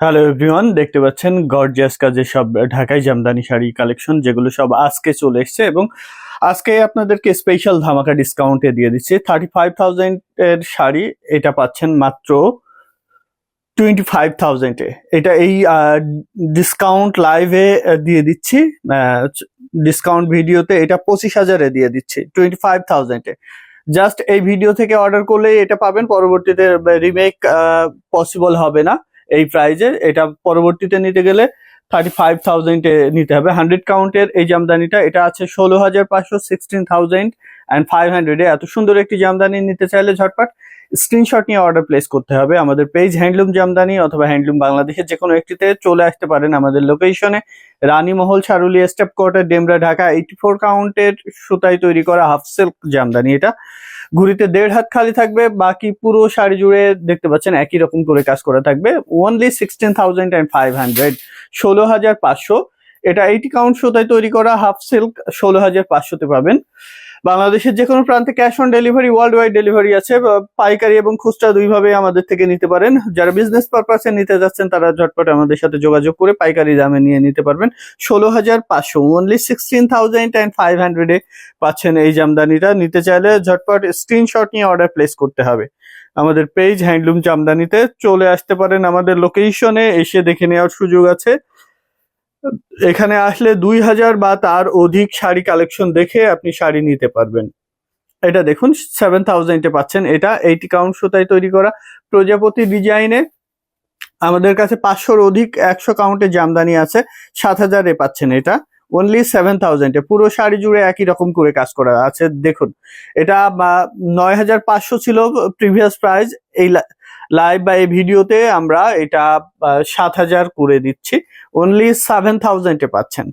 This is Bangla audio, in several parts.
হ্যালো এভরিওয়ান দেখতে পাচ্ছেন গর্জিয়াস কাজের সব ঢাকাই জামদানি শাড়ি কালেকশন যেগুলো সব আজকে চলে এসছে এবং আজকে আপনাদেরকে স্পেশাল ধামাকা ডিসকাউন্টে দিয়ে দিচ্ছি। থার্টি ফাইভ এর শাড়ি, এটা পাচ্ছেন মাত্র টোয়েন্টি ফাইভ থাউজেন্ডে এটা এই ডিসকাউন্ট লাইভে দিয়ে দিচ্ছি। ডিসকাউন্ট ভিডিওতে এটা পঁচিশ হাজারে দিয়ে দিচ্ছি টোয়েন্টি ফাইভ থাউজেন্ডে জাস্ট এই ভিডিও থেকে অর্ডার করলে এটা পাবেন, পরবর্তীতে রিমেক পসিবল হবে না। এই প্রাইজে এটা পরবর্তীতে নিতে গেলে থার্টি ফাইভ থাউজেন্ডে নিতে হবে। হান্ড্রেড কাউন্টের এই জামদানিটা, এটা আছে ষোলো হাজার পাঁচশো সিক্সটিন থাউজেন্ড অ্যান্ড ফাইভ হান্ড্রেডে এত সুন্দর একটি জামদানি নিতে চাইলে ঝটপট স্ক্রিনশট নিয়ে অর্ডার প্লেস করতে হবে। আমাদের পেজ হ্যান্ডলুম জামদানি অথবা হ্যান্ডলুম বাংলাদেশের যে কোনো একটিতে চলে আসতে পারেন আমাদের লোকেশনে Ranimahal Saruli step quarter Demra Dhaka eighty four কাউন্টের সুতায় তৈরি করা হাফ সিল্ক জামদানি এটা। ঘুরিতে দেড় হাত খালি থাকবে, বাকি পুরো শাড়ি জুড়ে দেখতে পাচ্ছেন একই রকম করে কাজ করা থাকবে। Only sixteen thousand and five hundred ষোলো হাজার পাঁচশো। এটা এইটি কাউন্ট সুতায় তৈরি করা হাফ সিল্ক ষোলো হাজার পাঁচশোতে পাবেন। বাংলাদেশের যে কোনো প্রান্তে cash on delivery worldwide delivery আছে পাইকারি এবং খুচরা দুইভাবে আমাদের থেকে নিতে পারেন। যারা বিজনেস পারপাসে নিতে যাচ্ছেন, তারা ঝটপট আমাদের সাথে যোগাযোগ করে পাইকারি দামে নিয়ে নিতে পারবেন। ষোলো হাজার পাঁচশো only sixteen thousand and five হান্ড্রেডে পাচ্ছেন এই জামদানিটা। নিতে চাইলে ঝটপট স্ক্রিনশট নিয়ে অর্ডার প্লেস করতে হবে। আমাদের পেজ হ্যান্ডলুম জামদানিতে চলে আসতে পারেন আমাদের লোকেশনে এসে দেখে নেওয়ার সুযোগ আছে। এখানে আসলে দুই হাজার বা তার অধিক শাড়ি কালেকশন দেখে আপনি শাড়ি নিতে পারবেন। এটা দেখুন সেভেন থাউজেন্ডে পাচ্ছেন। এটা এইটি কাউন্ট সুতায় তৈরি করা প্রজাপতি ডিজাইনে আমাদের কাছে পাঁচশোর অধিক একশো কাউন্টে জামদানি আছে। সাত হাজারে পাচ্ছেন এটা। অনলি সেভেন থাউজেন্ডে পুরো শাড়ি জুড়ে একই রকম করে কাজ করা আছে। দেখুন, এটা নয় হাজার পাঁচশো ছিল প্রিভিয়াস প্রাইস এই লাইভ বা এই ভিডিওতে আমরা এটা সাত হাজার করে দিচ্ছি। অনলি সেভেন থাউজেন্ডে পাচ্ছেন।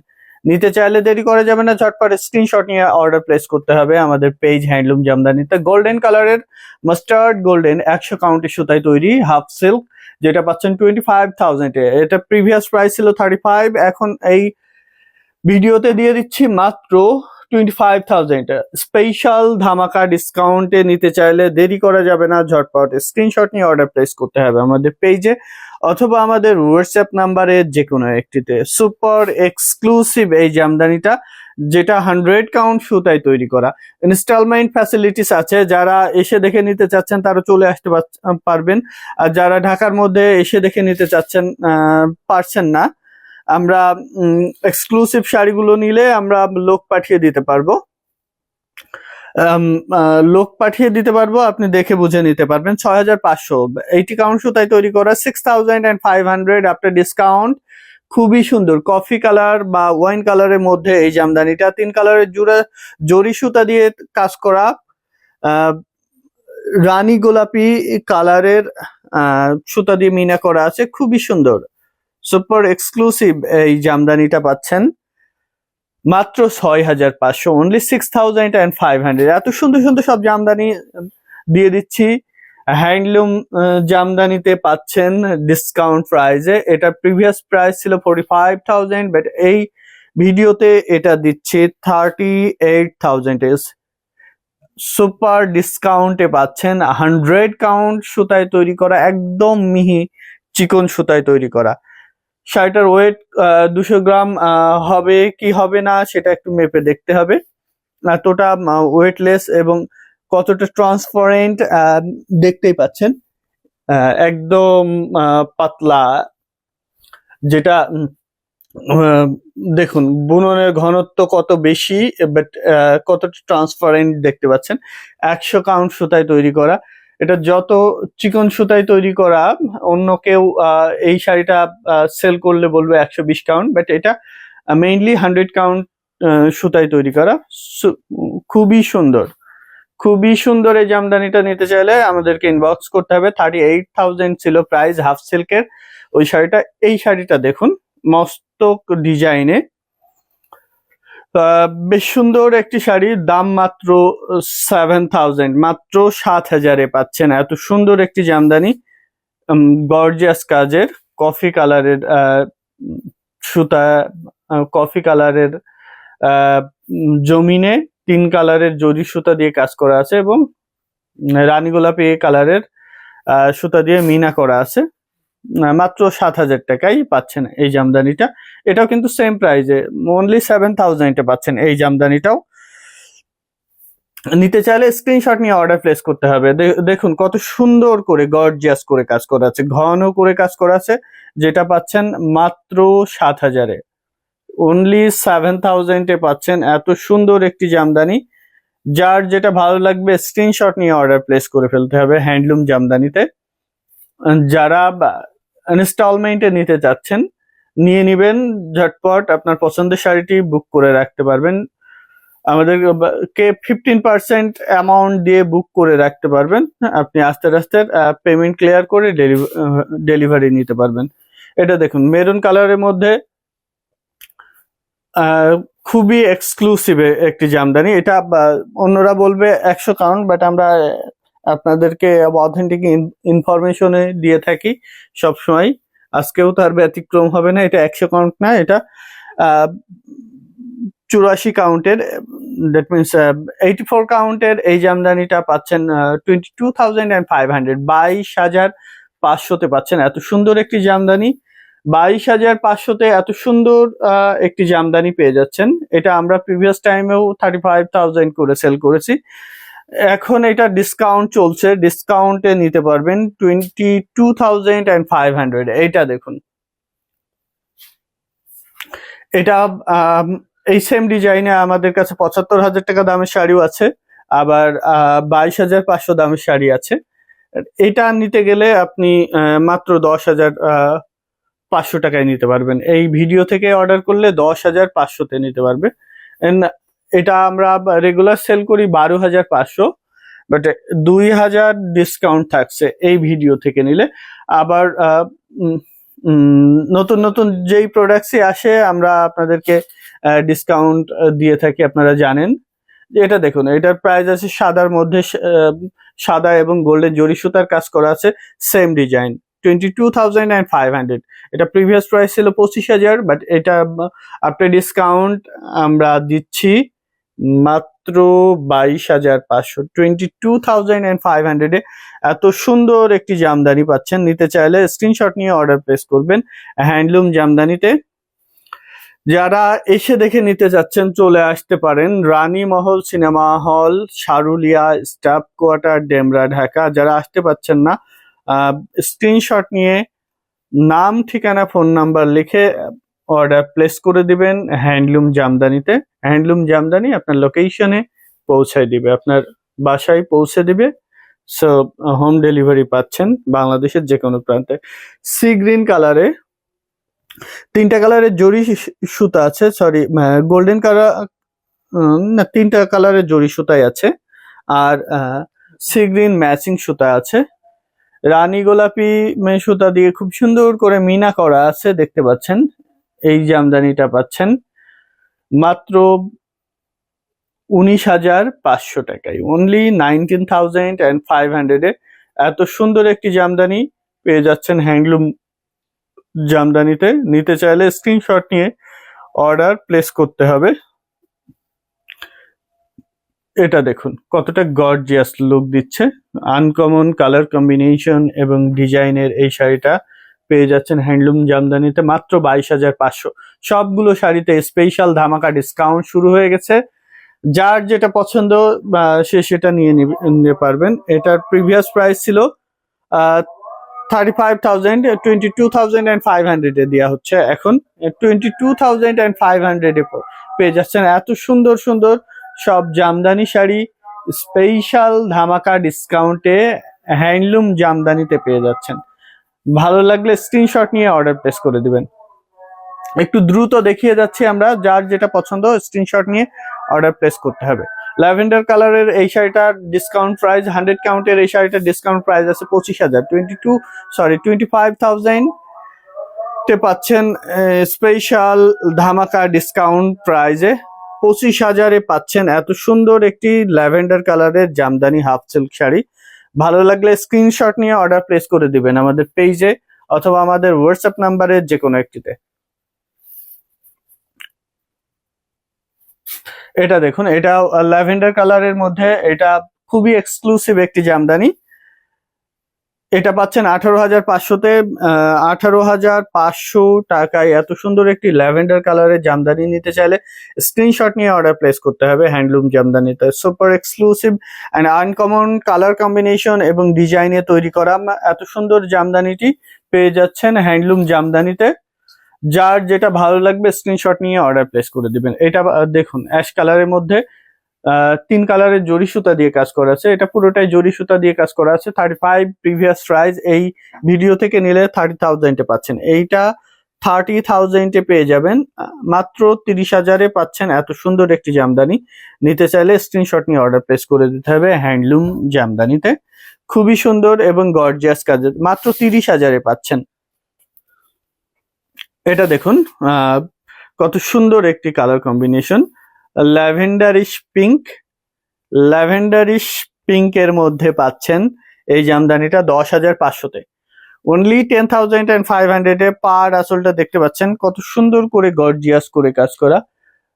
নিতে চাইলে দেরি করা যাবে না, ঝটপট স্ক্রিনশট নিয়ে অর্ডার প্লেস করতে হবে। আমাদের পেজ হ্যান্ডলুম জামদানিতে গোল্ডেন কালারের মাস্টার্ড গোল্ডেন একশো কাউন্টের সুতায় তৈরি হাফ সিল্ক যেটা পাচ্ছেন টোয়েন্টি ফাইভ থাউজেন্ডে এটা প্রিভিয়াস প্রাইস ছিল থার্টি ফাইভ এখন এই ভিডিওতে দিয়ে দিচ্ছি মাত্র টোয়েন্টি ফাইভ থাউজেন্ড স্পেশাল ধামাকা ডিসকাউন্টে নিতে চাইলে দেরি করা যাবে না, ঝটপট স্ক্রিনশট নিয়ে অর্ডার প্লেস করতে হবে আমাদের পেজে অথবা আমাদের হোয়াটসঅ্যাপ নাম্বারে যে কোনো একটিতে। সুপার এক্সক্লুসিভ এই জামদানিটা, যেটা হান্ড্রেড কাউন্ট সুতায় তৈরি করা। ইনস্টলমেন্ট ফ্যাসিলিটিস আছে, যারা এসে দেখে নিতে চাচ্ছেন তারা চলে আসতে পার- পারবেন। আর যারা ঢাকার মধ্যে এসে দেখে নিতে চাচ্ছেন পারছেন না আমরা এক্সক্লুসিভ শাড়িগুলো নিলে আমরা লোক পাঠিয়ে দিতে পারব। লোক পাঠিয়ে দিতে পারব, আপনি দেখে বুঝে নিতে পারবেন। ছয় হাজার পাঁচশো। এইটি কাউন্ট সুতায় তৈরি করা six thousand and five hundred after discount খুবই সুন্দর। কফি কালার বা ওয়াইন কালারের মধ্যে এই জামদানিটা। তিন কালারের জুড়ে জরি সুতা দিয়ে কাজ করা। রানী গোলাপি কালারের সুতা দিয়ে মিনা করা আছে। খুবই সুন্দর। সুপার এক্সক্লুসিভ এই জামদানিটা পাচ্ছেন। মাত্র ছয় হাজার পাঁচশো only six thousand and five hundred এত সুন্দর সুন্দর সব জামদানি দিয়ে দিচ্ছি। হ্যান্ডলুম জামদানিতে পাচ্ছেন ডিসকাউন্ট প্রাইজে এটা প্রিভিয়াস প্রাইস ছিল ফোর্টি ফাইভ থাউজেন্ড বাট এই ভিডিওতে এটা দিচ্ছে থার্টি এইট থাউজেন্ড সুপার ডিসকাউন্টে পাচ্ছেন হান্ড্রেড কাউন্ট সুতায় তৈরি করা, একদম মিহি চিকন সুতায় তৈরি করা। শাড়িটার ওয়েট দুশো গ্রাম হবে কি হবে না সেটা একটু মেপে দেখতে হবে। এতটা ওয়েটলেস এবং কতটা ট্রান্সপারেন্ট দেখতেই পাচ্ছেন। একদম পাতলা। যেটা দেখুন, বুননের ঘনত্ব কত বেশি বাট কতটা ট্রান্সপারেন্ট দেখতে পাচ্ছেন। একশো কাউন্ট সুতায় তৈরি করা। এটা যত চিকন সুতায় তৈরি করা, অন্য কেউ এই শাড়িটা সেল করলে বলবে একশো বিশ কাউন্ট বাট এটা মেইনলি হান্ড্রেড কাউন্ট সুতায় তৈরি করা। খুবই সুন্দর। খুবই সুন্দর এই জামদানিটা নিতে চাইলে আমাদেরকে ইনবক্স করতে হবে। থার্টি এইট থাউজেন্ড ছিল প্রাইস হাফ সিল্কের ওই শাড়িটা, এই শাড়িটা দেখুন, মস্তক ডিজাইনে বেশ সুন্দর একটি শাড়ি, দাম মাত্র সেভেন থাউজেন্ড মাত্র সাত হাজারে পাচ্ছেন। এত সুন্দর একটি জামদানি গর্জিয়াস কাজের কফি কালারের সুতা কফি কালারের জমিনে তিন কালারের জরি সুতা দিয়ে কাজ করা আছে এবং রানী গোলাপি কালারের সুতা দিয়ে মিনা করা আছে। মাত্র সাত হাজার টাকাই পাচ্ছেন এই জামদানিটা। এটাও কিন্তু সেম প্রাইজে অনলি সেভেন থাউজেন্ডে পাচ্ছেন এই জামদানিটাও। নিতে চাইলে স্ক্রিনশট নিয়ে অর্ডার প্লেস করতে হবে। দেখুন কত সুন্দর করে গর্জিয়াস করে কাজ করা আছে, ঘন করে কাজ করা আছে, যেটা পাচ্ছেন মাত্র সাত হাজারে অনলি সেভেন থাউজেন্ডে পাচ্ছেন এত সুন্দর একটি জামদানি। যার যেটা ভালো লাগবে স্ক্রিনশট নিয়ে অর্ডার প্লেস করে ফেলতে হবে হ্যান্ডলুম জামদানিতে। যারা ইনস্টলমেন্টে নিতে চাচ্ছেন, নিয়ে নিবেন, ঝটপট আপনার পছন্দের শাড়িটি বুক করে রাখতে পারবেন। আমাদের কে ফিফটিন পার্সেন্ট অ্যামাউন্ট দিয়ে বুক করে রাখতে পারবেন। আপনি আস্তে আস্তে পেমেন্ট ক্লিয়ার করে ডেলিভারি নিতে পারবেন। এটা দেখুন মেরুন কালারের মধ্যে খুবই এক্সক্লুসিভ একটি জামদানি। এটা অন্যরা বলবে একশো কাউন্ট বাট আমরা আপনাদেরকে অথেন্টিক ইনফরমেশনে দিয়ে থাকি সবসময়। আজকেও তার ব্যতিক্রম হবে না, এটা একশো কাউন্ট না, এটা চুরাশি কাউন্টের দ্যাট মিনস এইটি ফোর কাউন্টের এই জামদানিটা পাচ্ছেন twenty two thousand and five hundred বাইশ হাজার পাঁচশোতে পাচ্ছেন। এত সুন্দর একটি জামদানি, বাইশ হাজার পাঁচশোতে এত সুন্দর একটি জামদানি পেয়ে যাচ্ছেন। এটা আমরা প্রিভিয়াস টাইমেও থার্টি ফাইভ থাউজেন্ড করে সেল করেছি। এখন এটা ডিসকাউন্ট চলছে ডিসকাউন্টে নিতে পারবেন twenty two thousand and five hundred এইটা দেখুন। এটা এই সেম ডিজাইনে আমাদের কাছে পঁচাত্তর হাজার টাকা দামের শাড়িও আছে, আবার বাইশ হাজার পাঁচশো দামের শাড়ি আছে। এটা নিতে গেলে আপনি মাত্র দশ হাজার পাঁচশো টাকায় নিতে পারবেন। এই ভিডিও থেকে অর্ডার করলে দশ হাজার পাঁচশোতে নিতে পারবে। এটা আমরা রেগুলার সেল করি বারো হাজার পাঁচশো বাট দুই হাজার ডিসকাউন্ট থাকছে এই ভিডিও থেকে নিলে। আবার নতুন নতুন যেই প্রোডাক্টসই আসে, আমরা আপনাদেরকে ডিসকাউন্ট দিয়ে থাকি, আপনারা জানেন। এটা দেখুন, এটার প্রাইস আছে সাদার মধ্যে সাদা এবং গোল্ডেন জরি সুতার কাজ করা আছে same design twenty two thousand and five hundred এটা প্রিভিয়াস প্রাইস ছিল পঁচিশ হাজার বাট এটা আপনি ডিসকাউন্ট আমরা দিচ্ছি। মাত্র বাইশ হাজার পাঁচশো twenty two thousand and five হান্ড্রেডে এত সুন্দর একটি জামদানি পাচ্ছেন। নিতে চাইলে স্ক্রিনশট নিয়ে অর্ডার প্লেস করবেন। হ্যান্ডলুম জামদানিতে। যারা এসে দেখে নিতে যাচ্ছেন, চলে আসতে পারেন। Rani Mahal cinema hall, Saruliya staff quarter, Demra, Dhaka. যারা আসতে পারছেন না স্ক্রিনশট নিয়ে নাম, ঠিকানা ফোন নাম্বার লিখে অর্ডার প্লেস করে দিবেন হ্যান্ডলুম জামদানিতে। হ্যান্ডলুম জামদানি আপনার লোকেশনে পৌঁছায় দিবে, আপনার বাসায় পৌঁছে দিবে। সো হোম ডেলিভারি পাচ্ছেন বাংলাদেশের যে কোনো প্রান্তে সি গ্রিন কালারে তিনটা কালারের জরি সুতা আছে সরি গোল্ডেন কালার না, তিনটা কালারের জরি সুতাই আছে। আর সি গ্রিন ম্যাচিং সুতা আছে। রানী গোলাপি সুতা দিয়ে খুব সুন্দর করে মিনা করা আছে, দেখতে পাচ্ছেন। এই জামদানিটা পাচ্ছেন। মাত্র উনিশ হাজার পাঁচশো টাকায়। Only nineteen thousand and five হান্ড্রেডে এত সুন্দর একটি জামদানি পেয়ে যাচ্ছেন হ্যান্ডলুম জামদানিতে। নিতে চাইলে স্ক্রিনশট নিয়ে অর্ডার প্লেস করতে হবে। এটা দেখুন, কতটা গর্জিয়াস লুক দিচ্ছে। আনকমন কালার কম্বিনেশন এবং ডিজাইনের এই শাড়িটা পেয়ে যাচ্ছেন হ্যান্ডলুম জামদানিতে মাত্র বাইশ হাজার পাঁচশো। সবগুলো শাড়িতে স্পেশাল ধামাকা ডিসকাউন্ট শুরু হয়ে গেছে। যার যেটা পছন্দ সে সেটা নিয়ে নিতে পারবেন। এটার প্রিভিয়াস প্রাইস ছিল thirty five thousand twenty two thousand and five হান্ড্রেডে দেওয়া হচ্ছে এখন। Twenty two thousand and five হান্ড্রেডে পেয়ে যাচ্ছেন। এত সুন্দর সুন্দর সব জামদানি শাড়ি স্পেশাল ধামাকা ডিসকাউন্টে হ্যান্ডলুম জামদানিতে পেয়ে যাচ্ছেন। ভালো লাগলে স্ক্রিনশট নিয়ে অর্ডার প্লেস করে দিবেন। একটু দ্রুত দেখিয়ে যাচ্ছি আমরা, যার যেটা পছন্দ স্ক্রিনশট নিয়ে অর্ডার প্লেস করতে হবে। ল্যাভেন্ডার কালারের এই শাড়িটার ডিসকাউন্ট প্রাইস হান্ড্রেড কাউন্টের এই শাড়িটার ডিসকাউন্ট প্রাইস আছে পঁচিশ হাজার। Twenty two sorry twenty five thousand তে পাচ্ছেন স্পেশাল ধামাকা ডিসকাউন্ট প্রাইজে পঁচিশ হাজারে পাচ্ছেন এত সুন্দর একটি ল্যাভেন্ডার কালারের জামদানি হাফ সিল্ক শাড়ি। ভালো লাগলে স্ক্রিনশট নিয়ে অর্ডার প্লেস করে দিবেন আমাদের পেজে অথবা আমাদের হোয়াটসঅ্যাপ নাম্বারে যে কোনো একটিতে। এটা দেখুন, এটা ল্যাভেন্ডার কালারের মধ্যে, এটা খুবই এক্সক্লুসিভ একটি জামদানি। এটা পাচ্ছেন আঠারো হাজার পাঁচশোতে আঠারো হাজার পাঁচশো টাকায়। এত সুন্দর একটি ল্যাভেন্ডার কালারের জামদানি নিতে চাইলে স্ক্রিনশট নিয়ে অর্ডার প্লেস করতে হবে handloom জামদানিতে। Super exclusive and uncommon colour combination এবং ডিজাইনে তৈরি করা। এত সুন্দর জামদানিটি পেয়ে যাচ্ছেন হ্যান্ডলুম জামদানিতে। যার যেটা ভালো লাগবে স্ক্রিনশট নিয়ে অর্ডার প্লেস করে দিবেন। এটা দেখুন অ্যাশ কালারের মধ্যে তিন কালারের জরি সুতা দিয়ে কাজ করা আছে। এটা পুরোটাই জরি সুতা দিয়ে কাজ করা আছে। থার্টি ফাইভ প্রিভিয়াস প্রাইস এই ভিডিও থেকে নিলে থার্টি থাউজেন্ডে পাচ্ছেন। এইটা থার্টি থাউজেন্ডে পেয়ে যাবেন। মাত্র তিরিশ হাজারে পাচ্ছেন। এত সুন্দর একটি জামদানি। নিতে চাইলে স্ক্রিনশট নিয়ে অর্ডার প্লেস করে দিতে হবে হ্যান্ডলুম জামদানিতে। খুবই সুন্দর এবং গর্জিয়াস কাজের মাত্র তিরিশ হাজারে পাচ্ছেন। এটা দেখুন কত সুন্দর একটি colour combination lavenderish pink. Lavenderish পিঙ্কের মধ্যে পাচ্ছেন এই জামদানিটা দশ হাজার পাঁচশোতে। Only ten thousand and five হান্ড্রেডে পার আসলটা দেখতে পাচ্ছেন, কত সুন্দর করে গর্জিয়াস করে কাজ করা।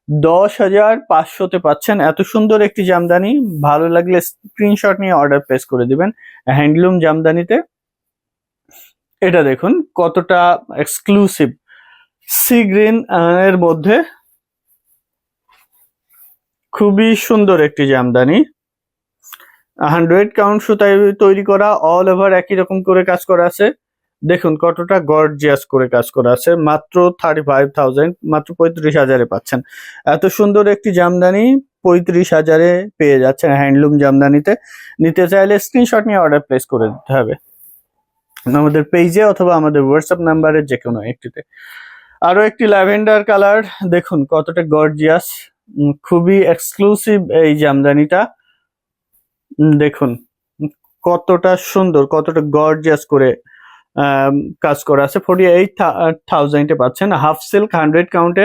দশ হাজার পাঁচশোতে পাচ্ছেন, এত সুন্দর একটি জামদানি। ভালো লাগলে স্ক্রিনশট নিয়ে অর্ডার প্লেস করে দিবেন। হ্যান্ডলুম জামদানিতে। এটা দেখুন, কতটা এক্সক্লুসিভ সি গ্রিন এর মধ্যে খুবই সুন্দর একটি জামদানি। হান্ড্রেড কাউন্ট সুতায় তৈরি করা অল ওভার একই রকম করে কাজ করা আছে। দেখুন কতটা গর্জিয়াস করে কাজ করা আছে। মাত্র থার্টি ফাইভ থাউজেন্ড মাত্র পঁয়ত্রিশ হাজারে পাচ্ছেন। এত সুন্দর একটি জামদানি, পঁয়ত্রিশ হাজারে পেয়ে যাচ্ছেন হ্যান্ডলুম জামদানিতে। নিতে চাইলে স্ক্রিনশট নিয়ে অর্ডার প্লেস করে দিতে হবে। আমাদের পেজে অথবা আমাদের হোয়াটসঅ্যাপ নাম্বারে যে কোনো একটিতে। আরও একটি ল্যাভেন্ডার কালার দেখুন কতটা গর্জিয়াস খুবই এক্সক্লুসিভ এই জামদানিটা। দেখুন, কতটা সুন্দর, কতটা গর্জিয়াস করে কাজ করা আছে। ফোর্টি এইট থাউজেন্ডে পাচ্ছেন। হাফ সিল্ক হান্ড্রেড কাউন্টে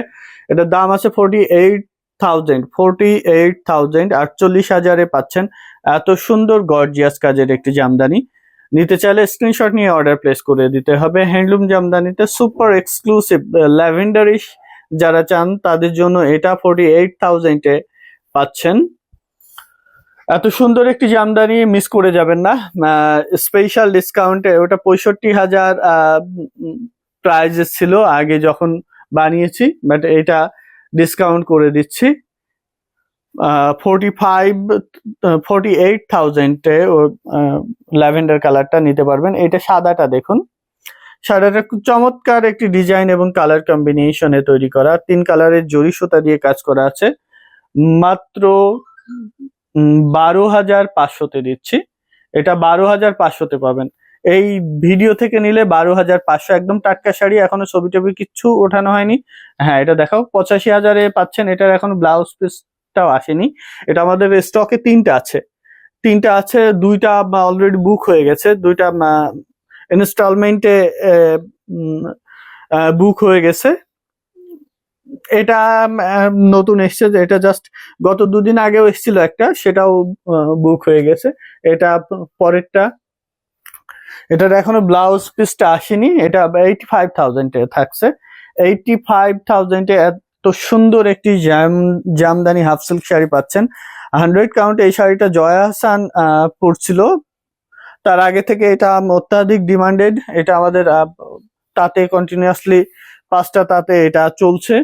এটার দাম আছে forty eight thousand forty eight thousand আটচল্লিশ হাজারে পাচ্ছেন। এত সুন্দর গর্জিয়াস কাজের একটি জামদানি। নিতে চাইলে স্ক্রিনশট নিয়ে অর্ডার প্লেস করে দিতে হবে। হ্যান্ডলুম জামদানিতে সুপার এক্সক্লুসিভ ল্যাভেন্ডারিশ যারা চান, তাদের জন্য এটা ফোর্টি এইট থাউজেন্ডে পাচ্ছেন। এত সুন্দর একটি জামদানি মিস করে যাবেন না। স্পেশাল ডিসকাউন্টে ওটা পঁয়ষট্টি হাজার প্রাইজ ছিল আগে যখন বানিয়েছি বাট এটা ডিসকাউন্ট করে দিচ্ছি। ফোর্টি ফাইভ ফোর্টি এইট থাউজেন্ডে ল্যাভেন্ডার কালারটা নিতে পারবেন। এটা সাদাটা দেখুন। খুব চমৎকার একটি ডিজাইন এবং কালার কম্বিনেশনে তৈরি করা। তিন কালারের জরি সুতা দিয়ে কাজ করা আছে। মাত্র বারো হাজার পাঁচশোতে দিচ্ছি। এটা বারো হাজার পাঁচশোতে পাবেন। এই ভিডিও থেকে নিলে বারো হাজার পাঁচশো। একদম টাটকা শাড়ি, এখনও ছবি টবি কিচ্ছু ওঠানো হয়নি। হ্যাঁ এটা দেখাও। পঁচাশি হাজারে পাচ্ছেন। এটার এখনও ব্লাউজ পিসটাও আসেনি। এটা আমাদের স্টকে তিনটা আছে। তিনটা আছে, দুইটা অলরেডি বুক হয়ে গেছে। দুইটা ইনস্টলমেন্টে বুক হয়ে গেছে। এটা নতুন এসছে, এটা জাস্ট গত দুদিন আগেও এসেছিল একটা, সেটাও বুক হয়ে গেছে। এটা পরেরটা। এটার এখনও ব্লাউজ পিসটা আসেনি, এটা এইটি ফাইভ থাউজেন্ডে থাকছে। এইটি ফাইভ থাউজেন্ডে এত সুন্দর একটি জাম, জামদানি হাফ সিল্ক শাড়ি পাচ্ছেন। হান্ড্রেড কাউন্ট এই শাড়িটা জয়া হাসান পরছিল। তার আগে থেকে এটা অত্যাধিক ডিমান্ডেড এটা আমাদের তাতে কন্টিনিউয়াসলি পাঁচটা তাতে এটা চলছে।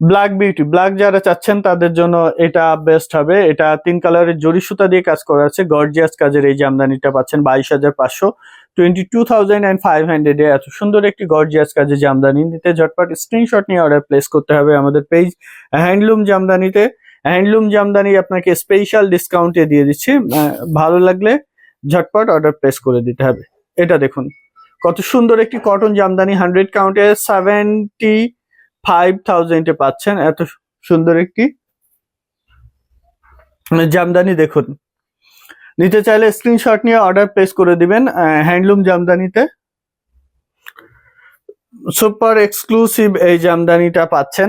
ব্ল্যাক বিউটি ব্ল্যাক যারা চাচ্ছেন তাদের জন্য এটা বেস্ট হবে। এটা তিন কালারের জরি সুতা দিয়ে কাজ করা আছে। গর্জিয়াস কাজের এই জামদানিটা পাচ্ছেন বাইশ হাজার পাঁচশো। Twenty two thousand and five হান্ড্রেডে এত সুন্দর একটি গর্জিয়াস কাজের জামদানি নিতে ঝটপট স্ক্রিনশট নিয়ে অর্ডার প্লেস করতে হবে আমাদের পেজ হ্যান্ডলুম জামদানিতে হ্যান্ডলুম জামদানি আপনাকে স্পেশাল ডিসকাউন্টে দিয়ে দিচ্ছি। ভালো লাগলে ঝটপট অর্ডার প্লেস করে দিতে হবে। এটা দেখুন, কত সুন্দর একটি কটন জামদানি হান্ড্রেড কাউন্টে সেভেন্টি ফাইভ থাউজেন্ডে পাচ্ছেন। এত সুন্দর একটি জামদানি দেখুন। নিতে চাইলে স্ক্রিনশট নিয়ে অর্ডার প্লেস করে দিবেন হ্যান্ডলুম জামদানিতে। সুপার এক্সক্লুসিভ এই জামদানিটা পাচ্ছেন।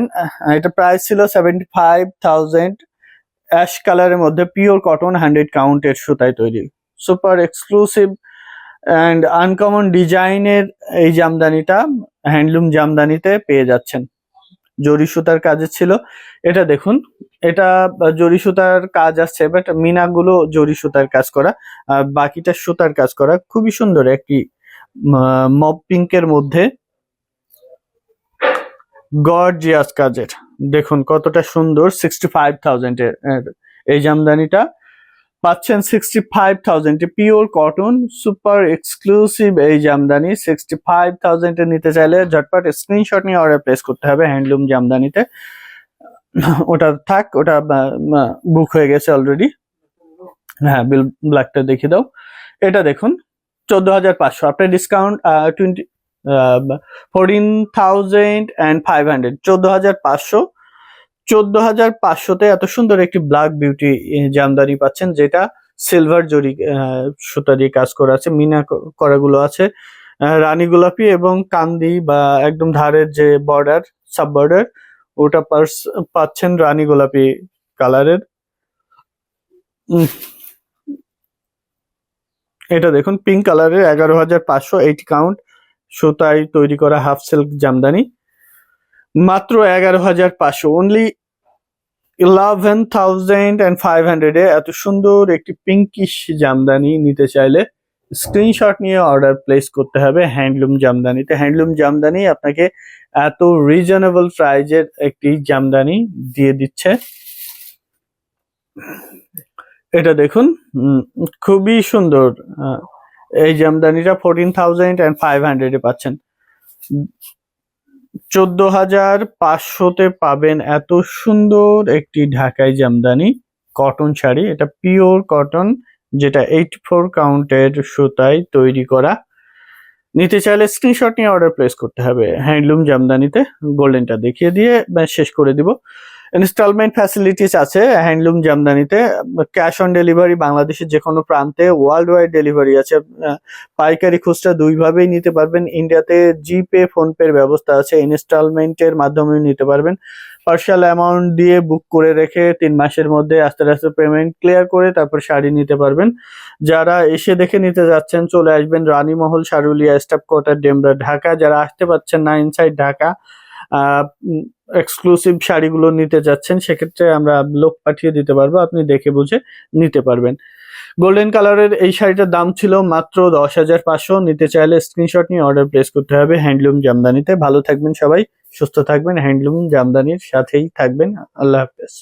এটা প্রাইস ছিল সেভেন্টি ফাইভ থাউজেন্ড অ্যাশ কালারের মধ্যে পিওর কটন হান্ড্রেড কাউন্টের সুতায় তৈরি। সুপার এক্সক্লুসিভ অ্যান্ড আনকমন ডিজাইনের এই জামদানিটা হ্যান্ডলুম জামদানিতে পেয়ে যাচ্ছেন। জরি সুতার কাজে ছিল। এটা দেখুন, এটা জরি সুতার কাজ আসছে বাট মিনাগুলো জরি সুতার কাজ করা, আর বাকিটা সুতার কাজ করা। খুবই সুন্দর একটি মব পিঙ্কের মধ্যে। গর্জিয়াস কাজের। দেখুন কতটা সুন্দর সিক্সটি ফাইভ থাউজেন্ডের এই জামদানিটা। পাচ্ছেন সিক্সটি ফাইভ থাউজেন্ডে পিওর কটন সুপার এক্সক্লুসিভ এই জামদানি। সিক্সটি ফাইভ থাউজেন্ডে নিতে চাইলে ঝটপট স্ক্রিনশট নিয়ে অর্ডার প্লেস করতে হবে হ্যান্ডলুম জামদানিতে। ওটা থাক, ওটা বুক হয়ে গেছে অলরেডি হ্যাঁ বিল ব্ল্যাকটা দেখিয়ে দাও। এটা দেখুন, চোদ্দ হাজার পাঁচশো। আপনার discount twenty fourteen thousand and five hundred চোদ্দ হাজার পাঁচশো। চোদ্দ হাজার পাঁচশোতে এত সুন্দর একটি ব্ল্যাক বিউটি জামদানি পাচ্ছেন, যেটা সিলভার জরি সুতা দিয়ে কাজ করা আছে, মিনা করাগুলো আছে। রানী গোলাপি এবং কান্দি বা একদম ধারের যে বর্ডার সাব বর্ডার ওটা পাচ্ছেন রানী গোলাপি কালারের। এটা দেখুন পিঙ্ক কালারের, এগারো হাজার পাঁচশো এইট কাউন্ট সুতায় তৈরি করা হাফ সিল্ক জামদানি। মাত্র এগারো হাজার পাঁচশো only eleven thousand and five হান্ড্রেডে এত সুন্দর একটি পিঙ্কিশ জামদানি নিতে চাইলে স্ক্রিনশট নিয়ে অর্ডার প্লেস করতে হবে হ্যান্ডলুম জামদানিতে। হ্যান্ডলুম জামদানি আপনাকে এত রিজনেবল প্রাইজের একটি জামদানি দিয়ে দিচ্ছে। এটা দেখুন খুবই সুন্দর এই জামদানিটা ফোরটিন থাউজেন্ড অ্যান্ড ফাইভ হান্ড্রেডে পাচ্ছেন। চোদ্দ হাজার পাঁচশোতে পাবেন এত সুন্দর একটি ঢাকাই জামদানি কটন শাড়ি। এটা পিওর কটন, যেটা এইট ফোর কাউন্টের সুতায় তৈরি করা। নিতে চাইলে স্ক্রিনশট নিয়ে অর্ডার প্লেস করতে হবে। হ্যান্ডলুম জামদানিতে, গোল্ডেনটা দেখিয়ে দিয়ে শেষ করে দিব। ইনস্টলমেন্ট ফ্যাসিলিটিস আছে হ্যান্ডলুম জামদানিতে ক্যাশ অন ডেলিভারি বাংলাদেশের যে কোনো প্রান্তে ওয়ার্ল্ড ওয়াইড ডেলিভারি আছে পাইকারি খুচরা দুইভাবেই নিতে পারবেন। ইন্ডিয়াতে জিপে ফোনপের ব্যবস্থা আছে। ইনস্টলমেন্টের মাধ্যমে নিতে পারবেন। পার্শাল অ্যামাউন্ট দিয়ে বুক করে রেখে তিন মাসের মধ্যে আস্তে আস্তে পেমেন্ট ক্লিয়ার করে তারপর শাড়ি নিতে পারবেন। যারা এসে দেখে নিতে যাচ্ছেন, চলে আসবেন রানীমহল, সারুলিয়া, স্টাফ কোয়ার্টার, ডেমরা, ঢাকা। যারা আসতে পারছেন না ইনসাইড ঢাকা এক্সক্লুসিভ শাড়িগুলো নিতে যাচ্ছেন, সেক্ষেত্রে আমরা লোক পাঠিয়ে দিতে পারব, আপনি দেখে বুঝে নিতে পারবেন। গোল্ডেন কালারের এই শাড়িটার দাম ছিল মাত্র দশ হাজার পাঁচশো, নিতে চাইলে স্ক্রিনশট নিয়ে অর্ডার প্লেস করতে হবে হ্যান্ডলুম জামদানিতে ভালো থাকবেন সবাই, সুস্থ থাকবেন হ্যান্ডলুম জামদানির সাথেই থাকবেন। আল্লাহ হাফেজ।